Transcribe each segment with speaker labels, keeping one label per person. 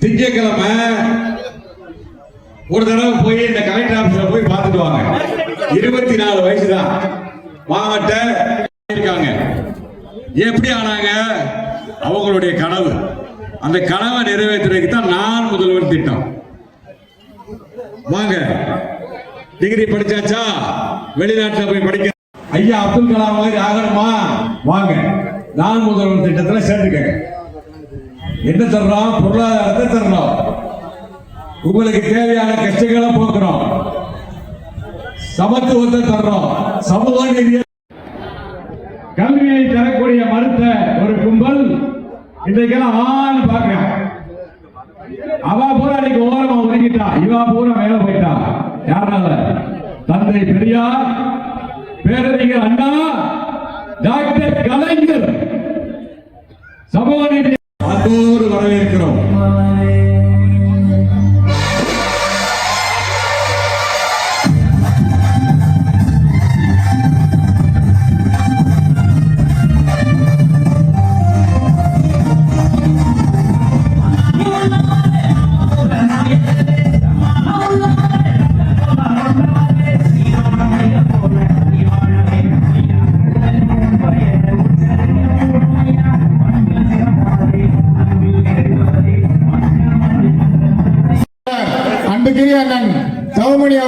Speaker 1: திங்கக்கிழமை ஒரு தடவை போய் இந்த கலெக்டர் ஆபீஸ்ல போய் பார்த்துட்டு வாங்க. இருபத்தி நாலு வயசு தான் மாவட்ட இருக்காங்க. எப்படி ஆனாங்க? அவங்களுடைய கனவு. அந்த கனவை நிறைவேற்றுறதுக்கு தான் நான் முதல்வர் திட்டம். வாங்க. டிகிரி படிச்சாச்சா? வெளிநாட்டுல போய் படிக்க ஐயா அப்துல் கலாம் மாதிரி ஆகணுமா வாங்க. நான் முதல்வர் திட்டத்துல சேர்த்துக்கங்க என்ன தர்றோம்? பொருளாதாரத்தை தர்றோம். உங்களுக்கு தேவையான கஷ்டங்களை போக்குறோம். சமத்துவத்தை தர்றோம். சமூக நீதியை கல்வியை தரக்கூடிய மறுத்த ஒரு கும்பல் இன்றைக்கெல்லாம் ஆள் பார்க்கிறேன். அவ பூரா இன்னைக்கு ஓரமா ஒதுங்கிட்டா. இவா பூரா மேல போயிட்டா. யாரால தந்தை பெரியார் பேரறிஞர் அண்ணா டாக்டர் கலைஞர். சமூக நீதி வரவேற்கிறோம்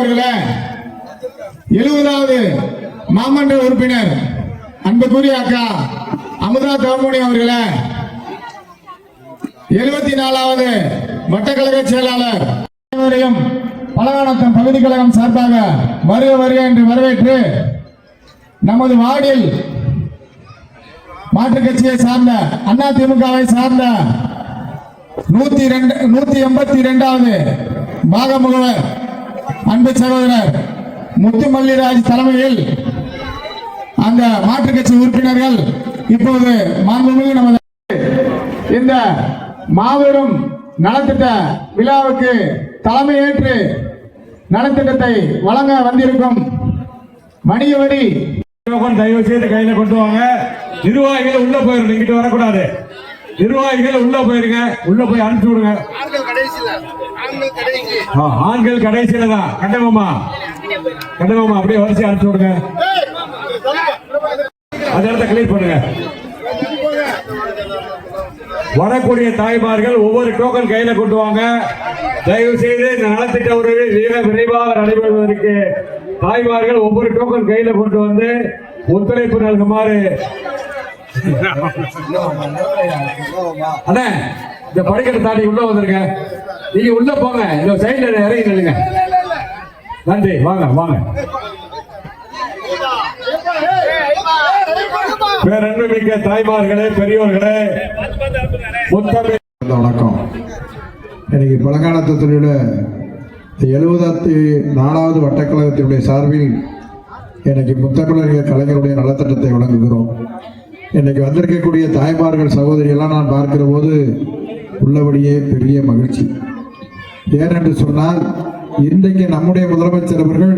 Speaker 2: அவர்களே எழுபதாவது மாமன்ற உறுப்பினர் அன்புக்குரிய அக்கா அமுதா தவமணி அவர்களே எழுபத்தி நாலாவது வட்டக்கழக செயலாளர். அனைவரையும் பலகானத்தம் பகுதி கழகம் சார்பாக வருக வருக என்று வரவேற்று நமது வார்டில் மாற்றுக் கட்சியை சார்ந்த அண்ணா திமுகவை சார்ந்த நூத்தி ரெண்டு நூத்தி எண்பத்தி இரண்டாவது பாக முகவர் அன்பு சகோதரர் முத்துமல்லிராஜ் தலைமையில் அந்த மாற்றுக் கட்சி உறுப்பினர்கள் இப்போது மாண்புமிகு நமது இந்த மாபெரும் நலத்திட்ட விழாவுக்கு தலைமையேற்று நலத்திட்டத்தை வழங்க வந்திருக்கும் வணிக வரி
Speaker 1: தயவு செய்து கையில கொண்டு வாங்க. நிர்வாகிகள் உள்ள போயிருங்க இங்கிட்டு வரக்கூடாது. நிர்வாகிகள் உள்ள போயிருங்க. உள்ள போய் அனுப்பிச்சு விடுங்க.
Speaker 3: ஆண்கள் கடைசியில
Speaker 1: தான். கண்டமாமா? கண்டமாமா அப்படியே வரிசை அனுப்பிச்சு விடுங்க. அந்த இடத்த கிளியர் பண்ணுங்க. வரக்கூடிய தாய்மார்கள் ஒவ்வொரு டோக்கன் கையில கொண்டு வாங்க. தயவு செய்து இந்த நலத்திட்ட உறவு மிக விரைவாக நடைபெறுவதற்கு தாய்மார்கள் ஒவ்வொரு டோக்கன் கையில கொண்டு வந்து ஒத்துழைப்பு நல்குமாறு அண்ணே இந்த படிக்கட்டு தாண்டி உள்ள வந்துருங்க. நீங்க உள்ள போங்க. இந்த சைட்ல இறங்கி நில்லுங்க. நன்றி. வாங்க வாங்க. பேரன்புமிக்க தாய்மார்களே பெரியோர்களே முத்தமிழ்
Speaker 4: வணக்கம். இன்னைக்கு பழங்காலத்தில் எழுபதாத்தி நாலாவது வட்டக்கழகத்தினுடைய சார்பில் எனக்கு முத்தமிழர்கள் கலைஞருடைய நலத்திட்டத்தை வழங்குகிறோம். இன்னைக்கு வந்திருக்கக்கூடிய தாய்மார்கள் சகோதரியெல்லாம் நான் பார்க்கிற போது உள்ளபடியே பெரிய மகிழ்ச்சி. ஏனென்று சொன்னால் இன்றைக்கு நம்முடைய முதலமைச்சர் அவர்கள்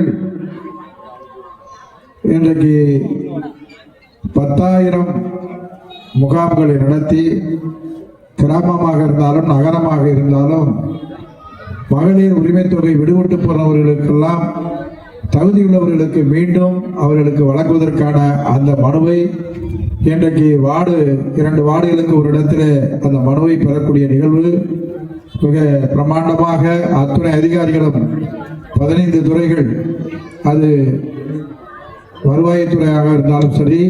Speaker 4: இன்றைக்கு பத்தாயிரம் முகாம்களை நடத்தி கிராமமாக இருந்தாலும் நகரமாக இருந்தாலும் மகளிர் உரிமை தொகை விடுபட்டு போனவர்களுக்கெல்லாம் தகுதியுள்ளவர்களுக்கு மீண்டும் அவர்களுக்கு வழங்குவதற்கான அந்த மனுவை இன்றைக்கு வார்டு இரண்டு வார்டுகளுக்கு ஒரு இடத்துல அந்த மனுவை பெறக்கூடிய நிகழ்வு மிக பிரமாண்டமாக அத்துணை அதிகாரிகளும் பதினைந்து துறைகள் அது வருவாய்த்துறையாக இருந்தாலும் சரி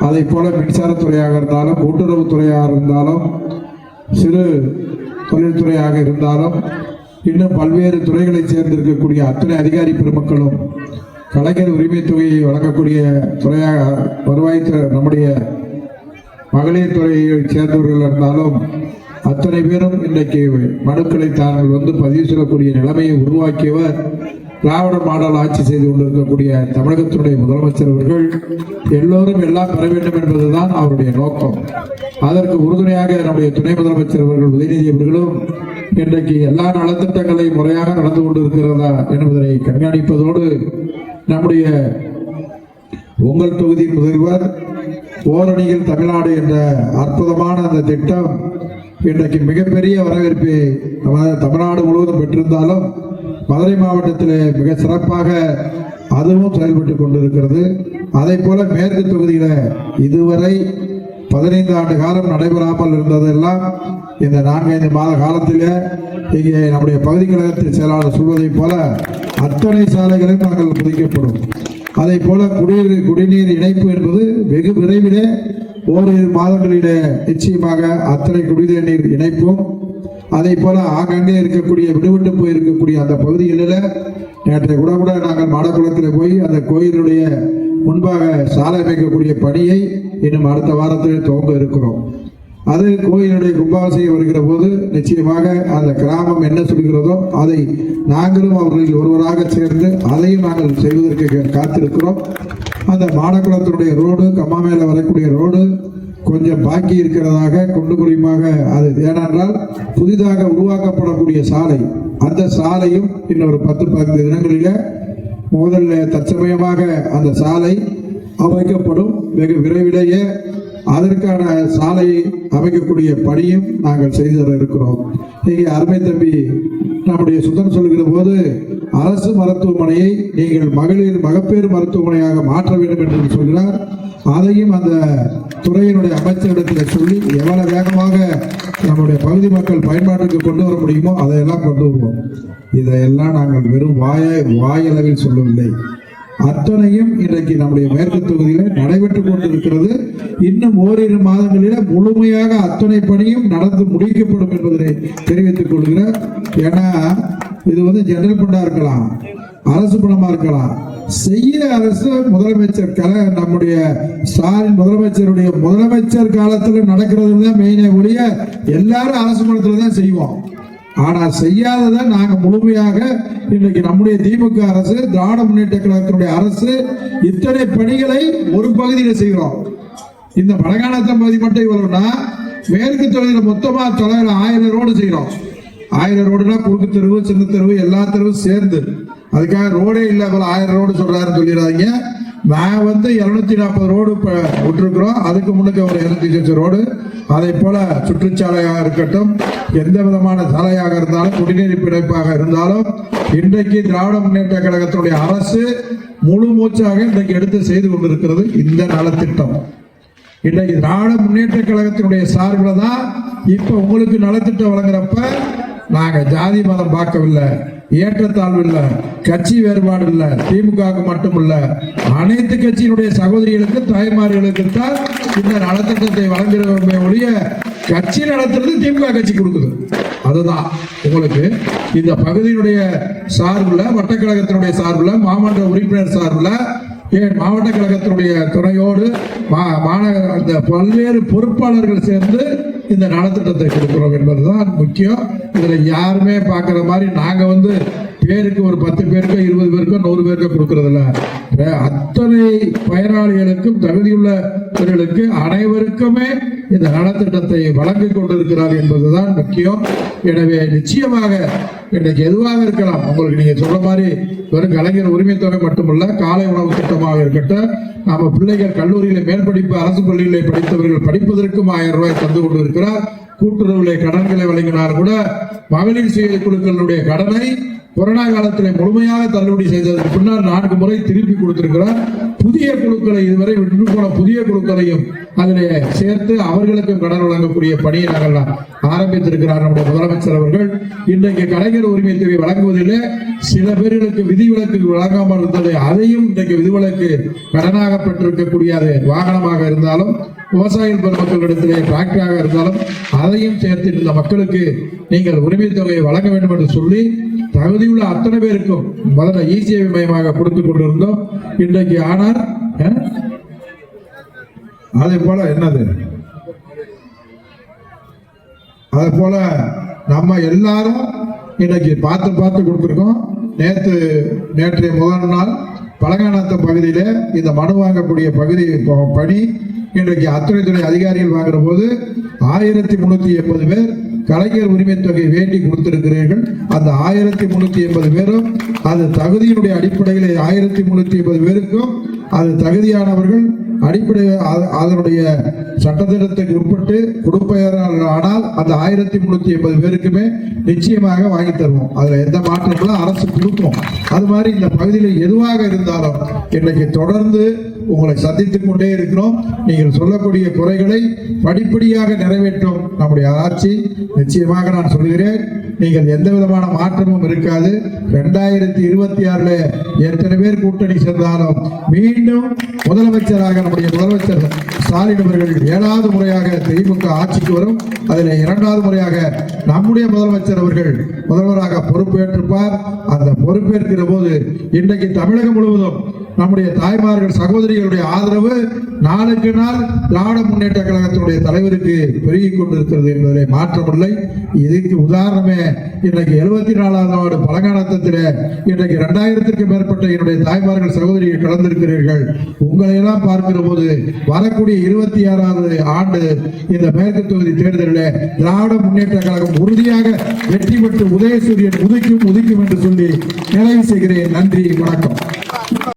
Speaker 4: அதை போல மின்சாரத்துறையாக இருந்தாலும் கூட்டுறவுத்துறையாக இருந்தாலும் சிறு தொழில்துறையாக இருந்தாலும் இன்னும் பல்வேறு துறைகளைச் சேர்ந்திருக்கக்கூடிய அத்தனை அதிகாரி பெருமக்களும் கலைஞர் உரிமை தொகையை வழங்கக்கூடிய துறையாக வருவாய்த்துறை நம்முடைய மகளிர் துறையைச் சேர்ந்தவர்கள் இருந்தாலும் அத்தனை பேரும் இன்றைக்கு மனுக்களை தாங்கள் வந்து பதிவு செய்யக்கூடிய நிலைமையை உருவாக்கியவர் திராவிட மாடல் ஆட்சி செய்து கொண்டிருக்கக்கூடிய தமிழகத்தினுடைய முதலமைச்சர் அவர்கள். எல்லோரும் எல்லாம் பெற வேண்டும் என்பதுதான் அவருடைய நோக்கம். அதற்கு உறுதுணையாக நம்முடைய துணை முதலமைச்சர் அவர்கள் உதயநிதி அவர்களும் இன்றைக்கு எல்லா நலத்திட்டங்களையும் முறையாக நடந்து கொண்டிருக்கிறதா என்பதனை கண்காணிப்பதோடு நம்முடைய உங்கள் தொகுதி முதல்வர் ஓரணியில் தமிழ்நாடு என்ற அற்புதமான அந்த திட்டம் இன்றைக்கு மிகப்பெரிய வரவேற்பை நம்ம தமிழ்நாடு முழுவதும் பெற்றிருந்தாலும் மதுரை மாவட்டத்தில் மிக சிறப்பாக அதுவும் செயல்பட்டு கொண்டிருக்கிறது. அதே போல மேற்கு தொகுதியில் இதுவரை பதினைந்து ஆண்டு காலம் நடைபெறாமல் இருந்ததெல்லாம் இந்த நான்கைந்து மாத காலத்திலே இங்கே நம்முடைய பகுதி கழகத்தின் செயலாளர் சொல்வதைப் போல அத்தனை சாலைகளும் நாங்கள் புதைக்கப்படும். அதே போல குடிநீர் குடிநீர் இணைப்பு என்பது வெகு விரைவிலே ஓரிரு மாதங்களிலே நிச்சயமாக அத்தனை குடிநீர் நீர் இணைப்பும் அதே போல ஆங்காங்கே இருக்கக்கூடிய விடுவிட்டு போய் இருக்கக்கூடிய அந்த பகுதிகளில் நேற்றைய கூட கூட நாங்கள் மாடக்குளத்தில் போய் அந்த கோயிலுடைய முன்பாக சாலை அமைக்கக்கூடிய பணியை இன்னும் அடுத்த வாரத்தில் துவங்க இருக்கிறோம். அது கோயிலுடைய கும்பாபிஷேகம் வருகிற போது நிச்சயமாக அந்த கிராமம் என்ன சொல்கிறதோ அதை நாங்களும் அவர்களில் ஒருவராக சேர்ந்து அதையும் நாங்கள் செய்வதற்கு காத்திருக்கிறோம். அந்த மாடக்குளத்தினுடைய ரோடு கம்மா வரக்கூடிய ரோடு கொஞ்சம் பாக்கி இருக்கிறதாக கொண்டு குறிப்பாக அது ஏனென்றால் புதிதாக உருவாக்கப்படக்கூடிய சாலை. அந்த சாலையும் இன்னொரு பத்து பதினைந்து தினங்களில் முதல்ல தற்சமயமாக அந்த சாலை அமைக்கப்படும். வெகு விரைவிலேயே அதற்கான சாலையை அமைக்கக்கூடிய பணியும் நாங்கள் செய்து தர இருக்கிறோம். இங்கே அருமை தம்பி நம்முடைய சுதன் சொல்கிற போது அரசு மருத்துவமனையை நீங்கள் மகளிர் மகப்பேறு மருத்துவமனையாக மாற்ற வேண்டும் என்று சொல்கிறார். அதையும் அந்த துறையினுடைய அமைச்சரிடத்தில் சொல்லி எவ்வளவு வேகமாக நம்முடைய பகுதி மக்கள் பயன்பாட்டுக்கு கொண்டு வர முடியுமோ அதையெல்லாம் கொண்டு வருவோம். இதையெல்லாம் நாங்கள் வெறும் வாய வாயளவில் சொல்லவில்லை. அத்தனையும் இன்றைக்கு நம்முடைய மேற்கு தொகுதியில் நடைபெற்றுக் கொண்டிருக்கிறது. இன்னும் ஓரிரு மாதங்களில முழுமையாக அத்தனை பணியும் நடந்து முடிக்கப்படும் என்பதை தெரிவித்துக் கொள்கிறேன். ஏன்னா இது வந்து ஜெனரல் பண்டா இருக்கலாம் அரசு பணமா இருக்கலாம். செய்கிற அரசு முதலமைச்சர் கல நம்முடைய ஸ்டாலின் முதலமைச்சருடைய முதலமைச்சர் காலத்துல நடக்கிறது தான் மெயினே ஒழிய எல்லாரும் அரசு பணத்துல தான் செய்வோம். ஆனா செய்யாததை நாங்க முழுமையாக இன்றைக்கு நம்முடைய திமுக அரசு திராவிட முன்னேற்ற கழகத்தினுடைய அரசு இத்தனை பணிகளை ஒரு பகுதியில செய்கிறோம். இந்த வடகாணத்தம் பகுதி மட்டும் இவ்வளவுனா மேற்கு தொகுதியில மொத்தமா தொலைவில் ஆயிரம் ரோடு செய்கிறோம். ஆயிரம் ரோடுனா குறுக்கு தெருவு சின்ன தெருவு எல்லா தெருவும் சேர்ந்து. அதுக்காக ரோடே இல்லை போல ஆயிரம் ரோடு சொல்றாருன்னு சொல்லிடாதீங்க. நான் வந்து இருநூத்தி நாற்பது ரோடு இப்ப விட்டுருக்குறோம். அதுக்கு முன்னுக்கு ஒரு இருநூத்தி அஞ்சு ரோடு. அதே போல சுற்றுச்சாலையாக இருக்கட்டும் எந்த விதமான சாலையாக இருந்தாலும் குடிநீர் பிணைப்பாக இருந்தாலும் இன்றைக்கு திராவிட முன்னேற்ற கழகத்தினுடைய அரசு முழு மூச்சாக இன்றைக்கு எடுத்து செய்து கொண்டிருக்கிறது இந்த நலத்திட்டம். இன்றைக்கு திராவிட முன்னேற்ற கழகத்தினுடைய சார்பில் தான் இப்ப உங்களுக்கு நலத்திட்டம் வழங்குறப்ப நாங்க ஜாதி மதம் பார்க்கவில்லை. ஏற்றத்தாழ்வு இல்ல கட்சி வேறுபாடு இல்ல திமுகவுக்கு மட்டும் இல்ல அனைத்து கட்சியினுடைய சகோதரிகளுக்கு தாய்மார்களுக்கு தான் இந்த நலத்திட்டத்தை வழங்குகிறோமே ஒழிய கட்சி நடத்துறது திமுக கட்சி கொடுக்குது. அதுதான். உங்களுக்கு இந்த பகுதியினுடைய சார்புல வட்டக்கழகத்தினுடைய சார்புல மாமன்ற உறுப்பினர் சார்புல ஏன் மாவட்ட கழகத்தினுடைய துணையோடு மா- மாநகர அந்த பல்வேறு பொறுப்பாளர்கள் சேர்ந்து இந்த நலத்திட்டத்தை கொடுக்கிறோம் என்பதுதான் முக்கியம். இதுல யாருமே பார்க்குற மாதிரி நாங்க வந்து பேருக்கு ஒரு பத்து பேருக்கோ இருபது பேருக்கோ நூறு பேருக்கோ கொடுக்கறதில்ல. அத்தனை பயனாளிகளுக்கும் தகுதியுள்ளவர்களுக்கு அனைவருக்குமே இந்த நலத்திட்டத்தை வழங்கி கொண்டிருக்கிறார் என்பதுதான் முக்கியம். எனவே நிச்சயமாக இன்றைக்கு எதுவாக இருக்கலாம் உங்களுக்கு நீங்க சொல்ற மாதிரி வெறும் கலைஞர் உரிமை தொகை மட்டுமல்ல காலை உணவு திட்டமாக இருக்கட்டும் நம்ம பிள்ளைகள் கல்லூரியில மேற்படிப்பு அரசு பள்ளியிலே படித்தவர்கள் படிப்பதற்கும் ஆயிரம் ரூபாய் தந்து கொண்டிருக்கிறார். கூட்டுறவுல கடன்களை வழங்கினார் கூட. மகளிர் சுய குழுக்களுடைய கடனை கொரோனா காலத்தில் முழுமையாக தள்ளுபடி செய்ததற்கு பின்னால் நான்கு முறை திருப்பி கொடுத்திருக்கிறார். புதிய குழுக்களை இதுவரை விட்டு போன புதிய குழுக்களையும் அதிலே சேர்த்து அவர்களுக்கும் கடன் வழங்கக்கூடிய பணியை நாங்கள் ஆரம்பித்திருக்கிறார் நம்முடைய முதலமைச்சர் அவர்கள். இன்றைக்கு கலைஞர் உரிமை தொகை வழங்குவதிலே சில பேர்களுக்கு விதிவிலக்கு வழங்காமல் இருந்தது அதையும் இன்றைக்கு விதிவிலக்கு கடனாக பெற்றிருக்கக்கூடிய அது வாகனமாக இருந்தாலும் விவசாயிகள் பெருமக்களிடத்திலே டிராக்டராக இருந்தாலும் அதையும் சேர்த்து இருந்த மக்களுக்கு நீங்கள் உரிமை தொகையை வழங்க வேண்டும் என்று சொல்லி தகுதியுள்ள அத்தனை பேருக்கும் முதல்ல இசிஐ மயமாக கொடுத்து கொண்டிருந்தோம். இன்றைக்கு ஆனால் அதே போல என்னது? அதே போல நம்ம எல்லாரும் இன்னைக்கு பார்த்து பார்த்து கொடுத்துருக்கோம். நேற்று நேற்றைய முதல் நாள் பழங்கானத்த பகுதியில் இந்த மனு வாங்கக்கூடிய பகுதி பணி இன்றைக்கு அத்துறைத்துறை அதிகாரிகள் வாங்குற போது ஆயிரத்தி முன்னூற்றி எண்பது பேர் கலைஞர் உரிமை தொகை வேண்டி கொடுத்திருக்கிறீர்கள். அந்த ஆயிரத்தி முன்னூற்றி எண்பது பேரும் அது தகுதியினுடைய அடிப்படையில் ஆயிரத்தி முன்னூற்றி எண்பது பேருக்கும் அது தகுதியானவர்கள் அடிப்படை அதனுடைய சட்டத்திட்டத்துக்கு உட்பட்டு குடும்பையர்கள் ஆனால் அந்த ஆயிரத்தி முன்னூத்தி எண்பது பேருக்குமே நிச்சயமாக வாங்கி தருவோம். அதுல எந்த மாற்றங்களும் அரசு கொடுக்கும். அது மாதிரி இந்த பகுதியில் எதுவாக இருந்தாலும் இன்னைக்கு தொடர்ந்து உங்களை சந்தித்துக் கொண்டே இருக்கிறோம். நீங்கள் சொல்லக்கூடிய குறைகளை படிப்படியாக நிறைவேற்றும் நம்முடைய ஆட்சி. நிச்சயமாக நான் சொல்கிறேன் நீங்கள் எந்த விதமான மாற்றமும் இருக்காது. ரெண்டாயிரத்தி இருபத்தி ஆறுல எத்தனை பேர் கூட்டணி சேர்ந்தாலும் மீண்டும் முதலமைச்சராக நம்முடைய முதலமைச்சர் ஸ்டாலின் அவர்கள் ஏழாவது முறையாக திமுக ஆட்சிக்கு வரும். அதில் இரண்டாவது முறையாக நம்முடைய முதலமைச்சர் அவர்கள் முதல்வராக பொறுப்பேற்றிருப்பார். அந்த பொறுப்பேற்கிற போது இன்றைக்கு தமிழகம் முழுவதும் நம்முடைய தாய்மார்கள் சகோதரிகளுடைய ஆதரவு நாளுக்கு நாள் திராவிட முன்னேற்ற கழகத்தினுடைய தலைவருக்கு பெருகிக் கொண்டிருக்கிறது என்பதிலே மாற்றமில்லை. இதுக்கு உதாரணமே இன்றைக்கு எழுபத்தி நாலாவது ஆண்டு பழங்காலத்தத்தில் இன்றைக்கு இரண்டாயிரத்திற்கு மேற்பட்ட என்னுடைய தாய்மார்கள் சகோதரிகள் கலந்திருக்கிறீர்கள். உங்களை எல்லாம் பார்க்கிற போது வரக்கூடிய இருபத்தி ஆறாவது ஆண்டு இந்த மேற்கு தொகுதி தேர்தலில் திராவிட முன்னேற்ற கழகம் உறுதியாக வெற்றி பெற்று உதயசூரியன் உதிக்கும் உதிக்கும் என்று சொல்லி நிறைவு செய்கிறேன். நன்றி வணக்கம்.